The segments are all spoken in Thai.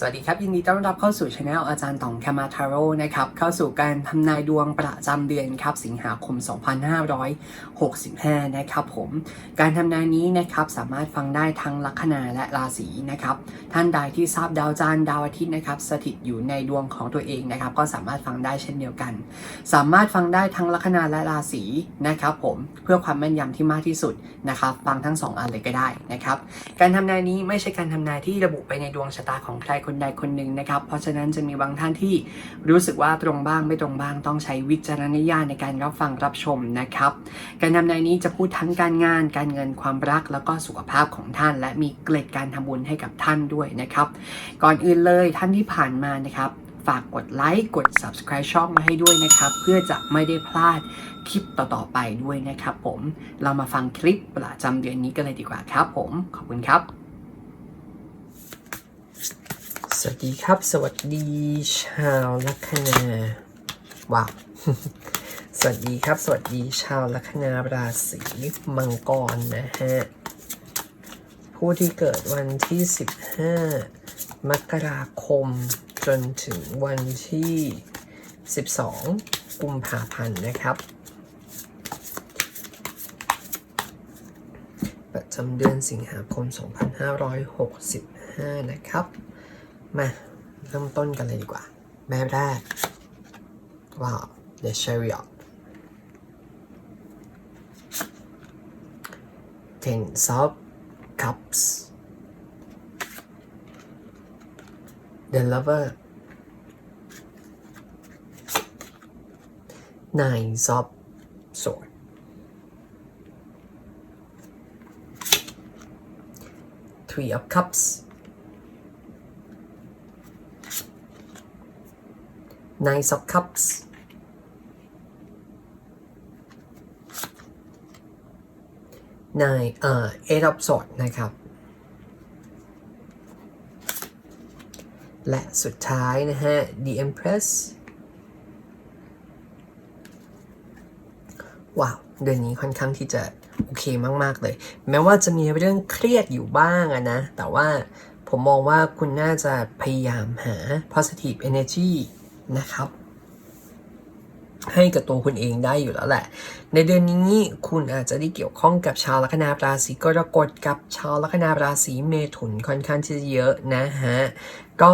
สวัสดีครับ ยินดีต้อนรับเข้าสู่ช anel อาจารย์ต๋องแคมาทาโร่นะครับ เข้าสู่การทำนายดวงประจำเดือนครับ สิงหาคม 2565 นะครับผม การทำนายนี้นะครับ สามารถฟังได้ทั้งลัคนาและราศีนะครับ ท่านใดที่ทราบดาวจันทร์ดาวอาทิตย์นะครับ สถิตอยู่ในดวงของตัวเองนะครับ ก็สามารถฟังได้เช่นเดียวกัน สามารถฟังได้ทั้งลัคนาและราศีนะครับ ผมเพื่อความแม่นยำที่มากที่สุดนะครับ ฟังทั้งสองอันเลยก็ได้นะครับ การทำนายนี้ไม่ใช่การทำนายที่ระบุไปในดวงชะตาของใครคนใดคนหนึ่งนะครับ เพราะฉะนั้นจะมีบางท่านที่รู้สึกว่าตรงบ้างไม่ตรงบ้างต้องใช้วิจารณญาณในการรับฟังรับชมนะครับ การทำในนี้จะพูดทั้งการงาน การเงินความรักแล้วก็สุขภาพของท่าน และมีเกล็ดการทำบุญให้กับท่านด้วยนะครับ ก่อนอื่นเลยท่านที่ผ่านมานะครับฝากกดไลค์กด subscribe ช่องมาให้ด้วยนะครับ เพื่อจะไม่ได้พลาดคลิปต่อ ๆ ไปด้วยนะครับผมเรามาฟังคลิปประจำเดือนนี้กันเลยดีกว่าครับผม ขอบคุณครับ สวัสดีครับ สวัสดีชาวลัคนาว้าวสวัสดีครับ สวัสดีชาวลัคนาราศีมังกรนะฮะผู้ที่เกิดวันที่ 15 มกราคม จนถึงวันที่ 12 กุมภาพันธ์นะครับ ประจำเดือนสิงหาคม 2565 นะครับ มาเริ่มต้นกันเลยดีกว่าแม่แรกว้าว The Chariot Ten of Cups The Lover Nine of Swords Three of Cups Nine of Cups Nine เอ่อ Eight of Swords นะครับ และสุดท้ายนะฮะ The Empress ว้าว เดือนนี้ค่อนข้างที่จะโอเคมาก ๆ เลย แม้ว่าจะมีเรื่องเครียดอยู่บ้างนะ แต่ว่าผมมองว่าคุณน่าจะพยายามหา positive energy นะครับ ให้กับตัวคุณเองได้อยู่แล้วแหละ ในเดือนนี้คุณอาจจะได้เกี่ยวข้องกับชาวลัคนาราศีกรกฎกับชาวลัคนาราศีเมถุนค่อนข้างที่จะเยอะนะฮะก็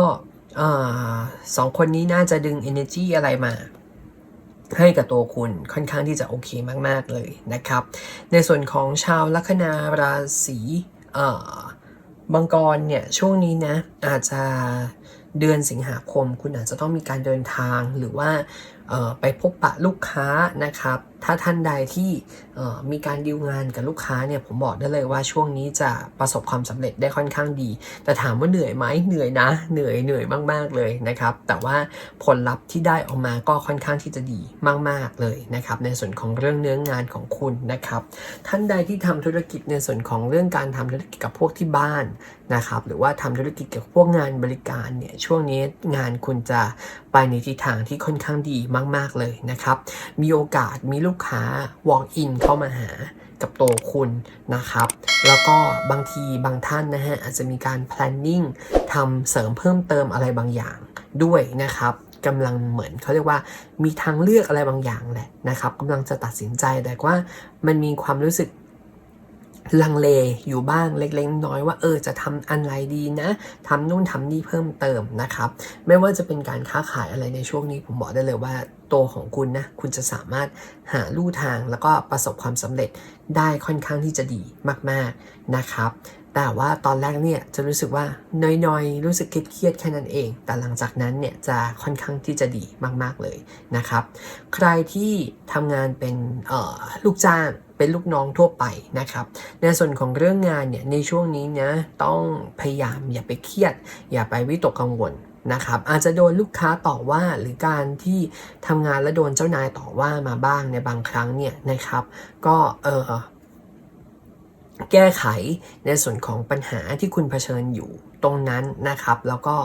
สองคนนี้น่าจะดึง energy อะไรมาให้กับตัวคุณค่อนข้างที่จะโอเคมาก ๆ เลยนะครับ ในส่วนของชาวลัคนาราศีเอ่อมังกรเนี่ย ช่วงนี้นะ อาจจะ เดือนสิงหาคม คุณอาจจะต้องมีการเดินทางหรือว่าไปพบปะลูกค้านะครับ ถ้าท่านใดที่มีการดีลงานกับลูกค้าเนี่ยผมบอกได้เลยว่าช่วงนี้จะประสบความสำเร็จได้ค่อนข้างดี แต่ถามว่าเหนื่อยไหมเหนื่อยนะ เหนื่อยเหนื่อยมากๆเลยนะครับ แต่ว่าผลลัพธ์ที่ได้ออกมาก็ค่อนข้างที่จะดีมาก ๆเลยนะครับ ในส่วนของเรื่องเนื้องานของคุณนะครับ ท่านใดที่ทำธุรกิจในส่วนของเรื่องการทำธุรกิจกับพวกที่บ้านนะครับหรือว่าทำธุรกิจเกี่ยวกับพวกงานบริการเนี่ยช่วงนี้งานคุณจะไปในทิศทางที่ค่อนข้างดีมาก ๆเลยนะครับ มีโอกาสมีลูกค้า walk in เข้ามาหากับตัวคุณนะครับ แล้วก็บางทีบางท่านนะฮะอาจจะมีการ planning ทำเสริมเพิ่มเติมอะไรบางอย่างด้วยนะครับกำลังเหมือนเขาเรียกว่ามีทางเลือกอะไรบางอย่างแหละนะครับกำลังจะตัดสินใจแต่ว่ามันมีความรู้สึก ลังเลอยู่บ้างเล็กๆน้อยว่าเออจะทำอะไรดีนะทำนู่นทำนี่เพิ่มเติมนะครับ ไม่ว่าจะเป็นการค้าขายอะไรในช่วงนี้ผมบอกได้เลยว่าตัวของคุณนะคุณจะสามารถหาลู่ทางแล้วก็ประสบความสำเร็จได้ค่อนข้างที่จะดีมากๆนะครับ แต่ว่าตอนแรกเนี่ยจะรู้สึกว่าน้อยๆ รู้สึกเครียดๆแค่นั้นเอง แต่หลังจากนั้นเนี่ยจะค่อนข้างที่จะดีมากๆเลยนะครับ ใครที่ทำงานเป็นออลูกจ้าง เป็นลูกน้องทั่วไปนะครับ ในส่วนของเรื่องงานเนี่ยในช่วงนี้นะต้องพยายามอย่าไปเครียด อย่าไปวิตกกังวลนะครับอาจจะโดนลูกค้าต่อว่าหรือการที่ทำงานแล้วโดนเจ้านายต่อว่ามาบ้างในบางครั้งเนี่ยนะครับ ก็เออแก้ไขในส่วนของปัญหาที่คุณเผชิญอยู่ตรงนั้นนะครับ แล้วก็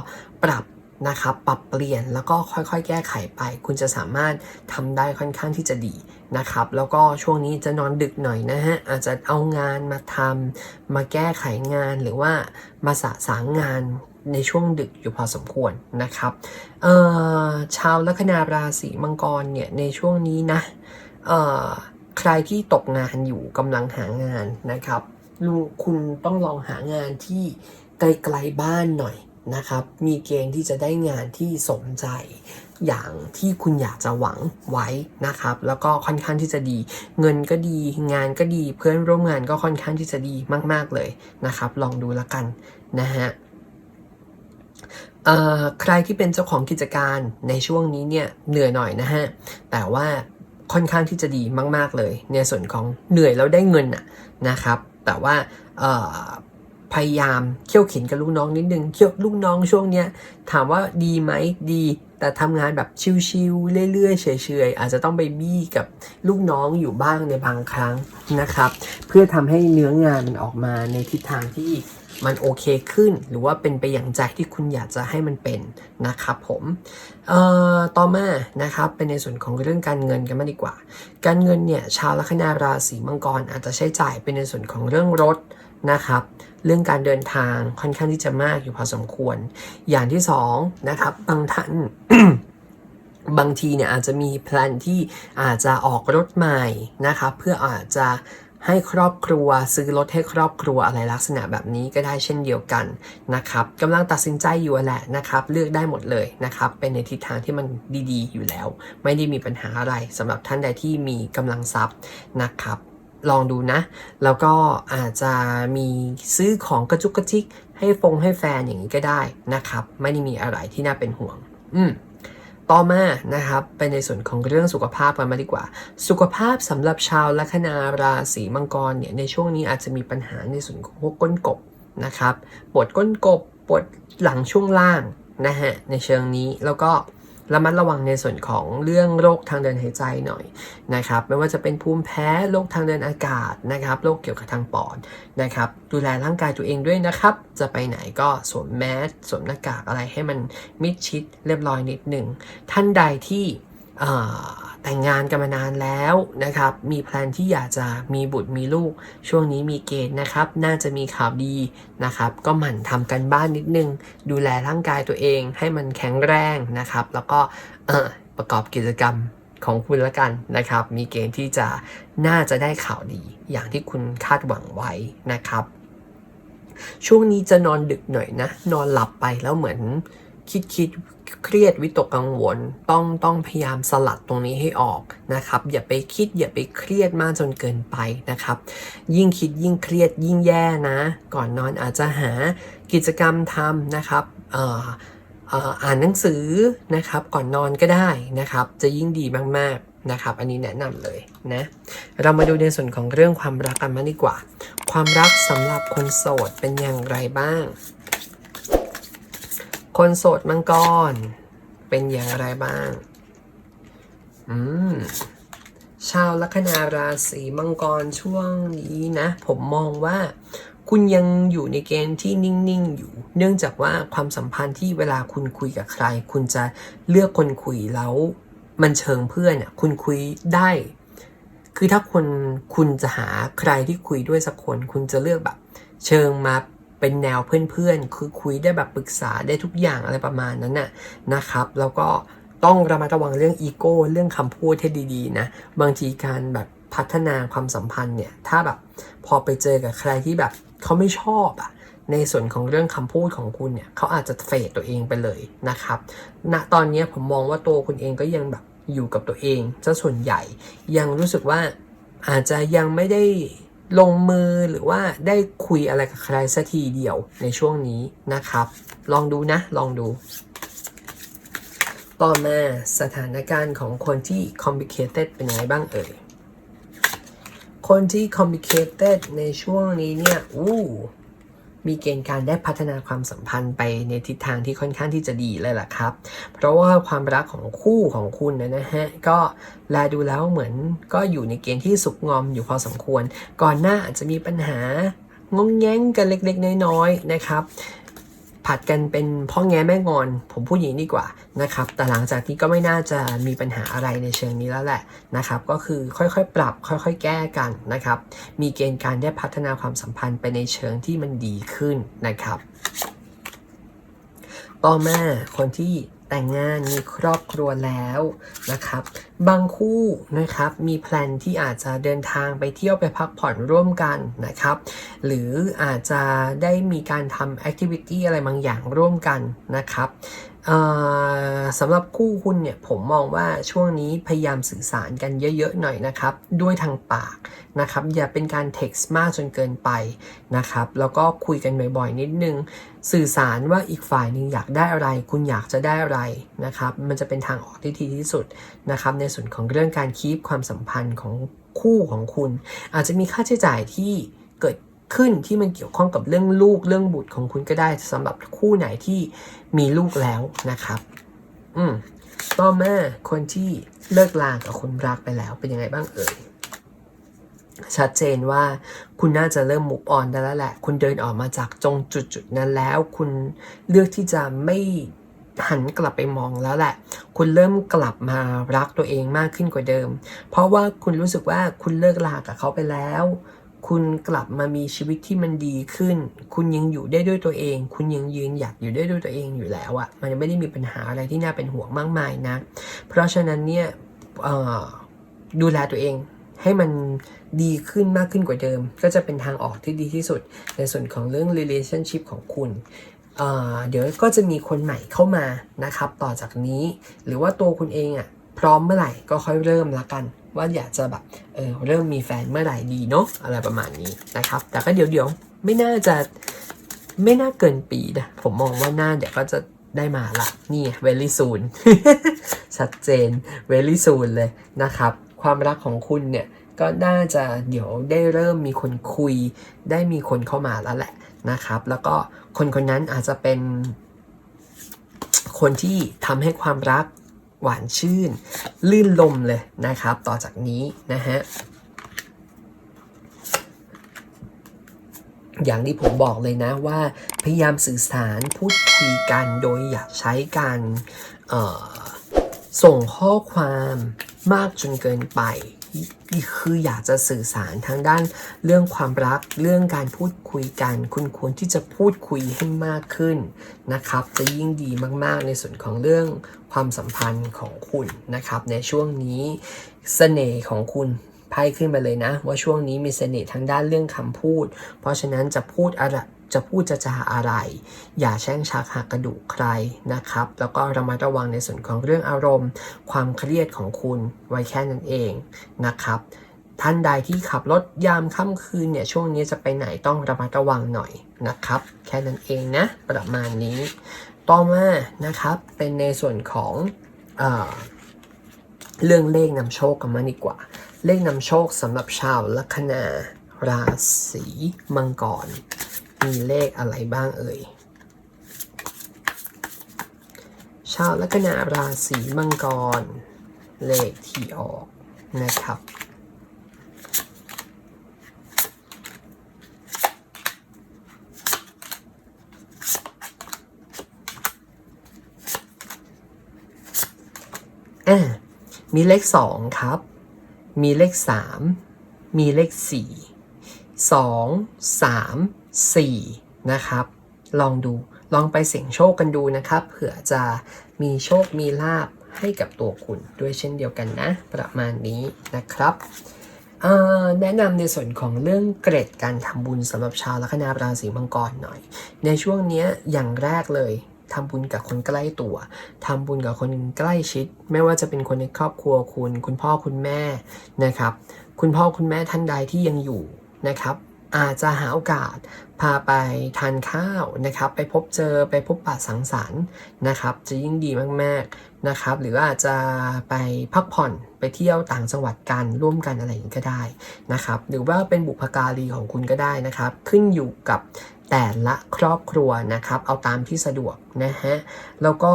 ปรับนะครับปรับเปลี่ยนแล้วก็ค่อยๆ แก้ไขไป คุณจะสามารถทำได้ค่อนข้างที่จะดี นะครับ แล้วก็ช่วงนี้จะนอนดึกหน่อยนะฮะ อาจจะเอางานมาทำมาแก้ไขงานหรือว่ามาสะสางงานในช่วงดึกอยู่พอสมควรนะครับเอ่อชาวลัคนาราศีมังกรเนี่ยในช่วงนี้นะเอ่อใครที่ตกงานอยู่กำลังหางานนะครับลุงคุณต้องลองหางานที่ไกลๆบ้านหน่อยนะครับ มีเกณฑ์ที่จะได้งานที่สมใจ อย่างที่คุณอยากจะหวังไว้นะครับ แล้วก็ค่อนข้างที่จะดี เงินก็ดี งานก็ดี เพื่อนร่วมงานก็ค่อนข้างที่จะดีมาก ๆเลยนะครับ ลองดูละกันนะฮะใครที่เป็นเจ้าของกิจการในช่วงนี้เนี่ยเหนื่อยหน่อยนะฮะ แต่ว่าค่อนข้างที่จะดีมาก ๆเลย ในส่วนของเหนื่อยแล้วได้เงินนะนะครับ แต่ว่าพยายามเขี่ยวเข็นกับลูกน้องนิดนึงเขี่ยวลูกน้องช่วงเนี้ยถามว่าดีไหมดี แต่ทำงานแบบชิวๆเรื่อยๆเฉยๆอาจจะต้องไปบี้กับลูกน้องอยู่บ้างในบางครั้งนะครับ เพื่อทำให้เนื้องานมันออกมาในทิศทางที่มันโอเคขึ้น หรือว่าเป็นไปอย่างใจที่คุณอยากจะให้มันเป็นนะครับผมเอ่อต่อมานะครับเป็นในส่วนของเรื่องการเงินกันมาดีกว่า การเงินเนี่ยชาวลัคนาราศีมังกรอาจจะใช้จ่ายเป็นในส่วนของเรื่องรถนะครับ เรื่องการเดินทางค่อนข้างที่จะมากอยู่พอสมควร อย่างที่สองนะครับบางท่านบางทีเนี่ยอาจจะมีแพลนที่อาจจะออกรถใหม่นะครับเพื่ออาจจะให้ครอบครัวซื้อรถให้ครอบครัวอะไรลักษณะแบบนี้ก็ได้เช่นเดียวกันนะครับกำลังตัดสินใจอยู่แหละนะครับ เลือกได้หมดเลยนะครับเป็นในทิศทางที่มันดีๆ อยู่แล้ว ไม่ได้มีปัญหาอะไรสำหรับท่านใดที่มีกำลังทรัพย์นะครับ ลองดูนะ แล้วก็อาจจะมีซื้อของกระจุกกระจิก ให้ฟงให้แฟนอย่างนี้ก็ได้นะครับ ไม่ได้มีอะไรที่น่าเป็นห่วง อืมต่อมานะครับไปในส่วนของเรื่องสุขภาพกันมาดีกว่า สุขภาพสำหรับชาวลัคนาราศีมังกรเนี่ยในช่วงนี้อาจจะมีปัญหาในส่วนของพวกก้นกบนะครับปวดก้นกบปวดหลังช่วงล่างนะฮะในเชิงนี้แล้วก็ ระมัดระวังในส่วนของเรื่องโรคทางเดินหายใจหน่อยนะครับไม่ว่าจะเป็นภูมิแพ้โรคทางเดินอากาศนะครับโรคเกี่ยวกับทางปอดนะครับดูแลร่างกายตัวเองด้วยนะครับ จะไปไหนก็สวมแมสสวมหน้ากากอะไรให้มันมิดชิดเรียบร้อยนิดหนึ่งท่านใดที่ แต่งงานกันมานานแล้วนะครับ มีแพลนที่อยากจะมีบุตรมีลูก ช่วงนี้มีเกณฑ์นะครับ น่าจะมีข่าวดีนะครับ ก็หมั่นทำกันบ้านนิดนึง ดูแลร่างกายตัวเองให้มันแข็งแรงนะครับ แล้วก็ประกอบกิจกรรมของคุณละกันนะครับ มีเกณฑ์ที่จะน่าจะได้ข่าวดี อย่างที่คุณคาดหวังไว้นะครับ ช่วงนี้จะนอนดึกหน่อยนะ นอนหลับไปแล้วเหมือนคิดคิด เครียดวิตกกังวล ต้องต้องพยายามสลัดตรงนี้ให้ออกนะครับ อย่าไปคิดอย่าไปเครียดมากจนเกินไปนะครับ ยิ่งคิดยิ่งเครียดยิ่งแย่นะ ก่อนนอนอาจจะหากิจกรรมทำนะครับอ่านหนังสือนะครับก่อนนอนก็ได้นะครับ จะยิ่งดีมากๆนะครับ อันนี้แนะนำเลยนะเรามาดูในส่วนของเรื่องความรักกันมาดีกว่า ความรักสำหรับคนโสดเป็นอย่างไรบ้าง คนโสดมังกร เป็นอย่างไรบ้าง อืม ชาวลัคนาราศีมังกรช่วงนี้นะ ผมมองว่า คุณยังอยู่ในเกณฑ์ที่นิ่ง ๆ อยู่ เนื่องจากว่าความสัมพันธ์ที่เวลาคุณคุยกับใคร คุณจะเลือกคนคุยแล้วมันเชิงเพื่อนอะคุณคุยได้ คือถ้าคนคุณจะหาใครที่คุยด้วยสักคน คุณจะเลือกแบบ เชิงมา เป็นแนวเพื่อนๆ คือคุยได้แบบปรึกษาได้ทุกอย่างอะไรประมาณนั้นน่ะนะครับ แล้วก็ต้องระมัดระวังเรื่องอีโก้เรื่องคำพูดให้ดีๆนะ บางทีการแบบพัฒนาความสัมพันธ์เนี่ยถ้าแบบพอไปเจอกับใครที่แบบเขาไม่ชอบอะในส่วนของเรื่องคำพูดของคุณเนี่ยเขาอาจจะเฟดตัวเองไปเลยนะครับณตอนนี้ผมมองว่าตัวคุณเองก็ยังแบบอยู่กับตัวเองซะส่วนใหญ่ ยังรู้สึกว่าอาจจะยังไม่ได้ ลงมือหรือว่าได้คุยอะไรกับใครสักทีเดียวในช่วงนี้นะครับ ลองดูนะ ลองดู ต่อมาสถานการณ์ของคนที่ complicated เป็นยังไงบ้างเอ่ย คนที่ complicated ในช่วงนี้เนี่ย อู้ มีเกณฑ์การได้พัฒนาความสัมพันธ์ไปในทิศทางที่ค่อนข้างที่จะดีเลยล่ะครับ เพราะว่าความรักของคู่ของคุณนะนะฮะก็แลดูแล้วเหมือนก็อยู่ในเกณฑ์ที่สุกงอมอยู่พอสมควร ก่อนหน้าอาจจะมีปัญหางงแง้งกันเล็กๆ น้อยๆนะครับ ผัดกันเป็นพ่อแง่แม่งอน ผมพูดอย่างนี้ดีกว่านะครับ แต่หลังจากนี้ก็ไม่น่าจะมีปัญหาอะไรในเชิงนี้แล้วแหละนะครับ ก็คือค่อยๆ ปรับ ค่อยๆ แก้กันนะครับ มีเกณฑ์การได้พัฒนาความสัมพันธ์ไปในเชิงที่มันดีขึ้นนะครับ ต่อมาคนที่ แต่งงานมีครอบครัวแล้วนะครับ บางคู่นะครับมีแพลนที่อาจจะเดินทางไปเที่ยวไปพักผ่อนร่วมกันนะครับ หรืออาจจะได้มีการทำแอคทิวิตี้อะไรบางอย่างร่วมกันนะครับ สำหรับคู่คุณเนี่ยผมมองว่าช่วงนี้พยายามสื่อสารกันเยอะๆหน่อยนะครับ ด้วยทางปากนะครับ อย่าเป็นการเท็กซ์มากจนเกินไปนะครับ แล้วก็คุยกันบ่อยๆนิดนึง สื่อสารว่าอีกฝ่ายหนึ่งอยากได้อะไร คุณอยากจะได้อะไรนะครับ มันจะเป็นทางออกที่ดีที่สุดนะครับ ในส่วนของเรื่องการคีปความสัมพันธ์ของคู่ของคุณ อาจจะมีค่าใช้จ่ายที่ ขึ้นที่มันเกี่ยวข้องกับเรื่องลูกเรื่องบุตรของคุณก็ได้สำหรับคู่ไหนที่มีลูกแล้วนะครับ อืมต่อมาคนที่เลิกลากับคนรักไปแล้วเป็นยังไงบ้างเอ่ยชัดเจนว่าคุณน่าจะเริ่มมุกออนได้แล้วแหละ คุณเดินออกมาจากจงจุดจุดๆนั้นแล้ว คุณเลือกที่จะไม่หันกลับไปมองแล้วแหละ คุณเริ่มกลับมารักตัวเองมากขึ้นกว่าเดิม เพราะว่าคุณรู้สึกว่าคุณเลิกลากับเขาไปแล้ว คุณกลับมามีชีวิตที่มันดีขึ้น คุณยังอยู่ได้ด้วยตัวเอง คุณยังยืนหยัดอยู่ได้ด้วยตัวเองอยู่แล้วอะมันไม่ได้มีปัญหาอะไรที่น่าเป็นห่วงมากมายนะ เพราะฉะนั้นเนี่ยดูแลตัวเองให้มันดีขึ้นมากขึ้นกว่าเดิม ก็จะเป็นทางออกที่ดีที่สุด ในส่วนของเรื่อง relationship ของคุณเเดี๋ยวก็จะมีคนใหม่เข้ามานะครับ ต่อจากนี้ หรือว่าตัวคุณเองอะ่ะพร้อมเมื่อไหร่ก็ค่อยเริ่มละกัน ว่าอยากจะแบบเออเริ่มมีแฟนเมื่อไหร่ดีเนาะอะไรประมาณนี้นะครับ แต่ก็เดี๋ยวเดี๋ยวไม่น่าจะไม่น่าเกินปีนะ ผมมองว่าน่าเดี๋ยวก็จะได้มาละนี่ very soon ชัดเจน very soon เลยนะครับ ความรักของคุณเนี่ยก็น่าจะเดี๋ยวได้เริ่มมีคนคุย ได้มีคนเข้ามาแล้วแหละนะครับ แล้วก็คนคนนั้นอาจจะเป็น คนที่ทำให้ความรัก หวานชื่น ลื่นลมเลยนะครับ ต่อจากนี้นะฮะอย่างที่ผมบอกเลยนะว่าพยายามสื่อสารพูดคุยกันโดยอย่าใช้การส่งข้อความมากจนเกินไป คืออยากจะสื่อสารทางด้านเรื่องความรักเรื่องการพูดคุยกัน คุณควรที่จะพูดคุยให้มากขึ้นนะครับ จะยิ่งดีมากๆ ในส่วนของเรื่องความสัมพันธ์ของคุณนะครับ ในช่วงนี้เสน่ห์ของคุณไพ่ขึ้นมาเลยนะ ว่าช่วงนี้มีเสน่ห์ทางด้านเรื่องคำพูด เพราะฉะนั้นจะพูดอะไร จะพูดจะจาอะไร อย่าแช่งชักหักกระดูกใครนะครับ แล้วก็ระมัดระวังในส่วนของเรื่องอารมณ์ ความเครียดของคุณไว้แค่นั้นเองนะครับท่านใดที่ขับรถยามค่ำคืนเนี่ยช่วงนี้จะไปไหนต้องระมัดระวังหน่อยนะครับ แค่นั้นเองนะ ประมาณนี้ ต่อมานะครับเป็นในส่วนของเออเรื่องเลขนำโชคกันมาดีกว่า เลขนำโชคสำหรับชาวลัคนาราศีมังกร มีเลขอะไรบ้างเอ่ย ชาวลัคนาราศีมังกร เลขที่ออกนะครับอ่ามีเลขสองครับ มีเลขสาม มีเลขสี่สองสาม สี่นะครับ ลองดูลองไปเสี่ยงโชคกันดูนะครับ เผื่อจะมีโชคมีลาบให้กับตัวคุณด้วยเช่นเดียวกันนะ ประมาณนี้นะครับแนะนำในส่วนของเรื่องเกร็ดการทำบุญสำหรับชาวลัคนาราศีมังกรหน่อย ในช่วงนี้อย่างแรกเลยทำบุญกับคนใกล้ตัวทำบุญกับคนใกล้ชิด ไม่ว่าจะเป็นคนในครอบครัวคุณ คุณพ่อคุณแม่นะครับ คุณพ่อคุณแม่ท่านใดที่ยังอยู่นะครับ อาจจะหาโอกาสพาไปทานข้าวนะครับ ไปพบเจอไปพบปะสังสรรค์นะครับ จะยิ่งดีมากๆนะครับ หรือว่าอาจจะไปพักผ่อนไปเที่ยวต่างจังหวัดกันร่วมกันอะไรอย่างนี้ก็ได้นะครับ หรือว่าเป็นบุพการีของคุณก็ได้นะครับ ขึ้นอยู่กับแต่ละครอบครัวนะครับ เอาตามที่สะดวกนะฮะแล้วก็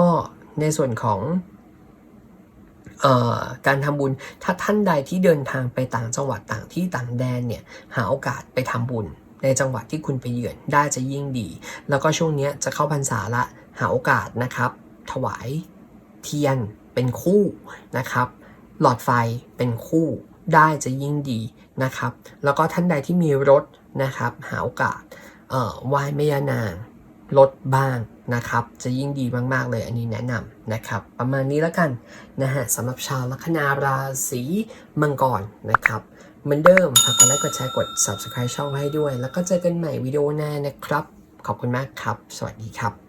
ในส่วนของ การทำบุญถ้าท่านใดที่เดินทางไปต่างจังหวัดต่างที่ต่างแดนเนี่ยหาโอกาสไปทำบุญ ในจังหวัดที่คุณไปเยือนได้จะยิ่งดี แล้วก็ช่วงนี้จะเข้าพรรษาละหาโอกาสนะครับ ถวายเทียนเป็นคู่นะครับ หลอดไฟเป็นคู่ได้จะยิ่งดีนะครับ แล้วก็ท่านใดที่มีรถนะครับ หาโอกาสเอ่อไหว้แม่ยานางรถบ้าง นะครับ จะยิ่งดีมากๆเลยอันนี้แนะนำนะครับ ประมาณนี้แล้วกันนะฮะสำหรับชาวลัคนาราศีมังกรนะครับเหมือนเดิมฝากกดไลค์กดแชร์กด subscribe ช่องไว้ให้ด้วย แล้วก็เจอกันใหม่วิดีโอหน้านะครับ ขอบคุณมากครับ สวัสดีครับ